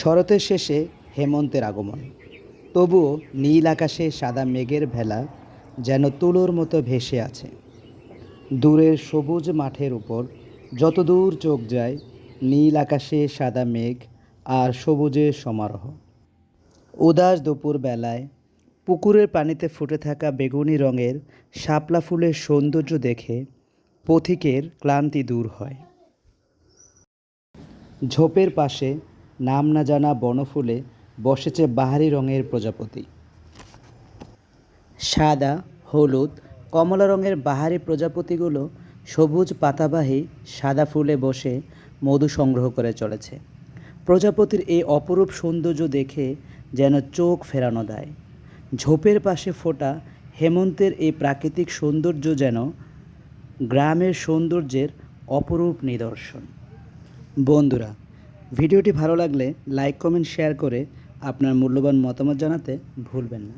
শরতের শেষে হেমন্তের আগমন। তবুও নীল আকাশে সাদা মেঘের ভেলা যেন তুলোর মতো ভেসে আছে। দূরের সবুজ মাঠের উপর যত দূর চোখ যায়, নীল আকাশে সাদা মেঘ আর সবুজের সমারোহ। উদাস দুপুর বেলায় পুকুরের পানিতে ফুটে থাকা বেগুনি রঙের শাপলা ফুলের সৌন্দর্য দেখে পথিকের ক্লান্তি দূর হয়। ঝোপের পাশে নাম না জানা বনফুলে বসেছে বাহারি রঙের প্রজাপতি। সাদা, হলুদ, কমলা রঙের বাহারি প্রজাপতিগুলো সবুজ পাতাবাহী সাদা ফুলে বসে মধু সংগ্রহ করে চলেছে। প্রজাপতির এই অপরূপ সৌন্দর্য দেখে যেন চোখ ফেরানো দেয়। ঝোপের পাশে ফোটা হেমন্তের এই প্রাকৃতিক সৌন্দর্য যেন গ্রামের সৌন্দর্যের অপরূপ নিদর্শন। বন্ধুরা ভিডিওটি ভালো লাগলে লাইক কমেন্ট শেয়ার করে আপনার মূল্যবান মতামত জানাতে ভুলবেন না।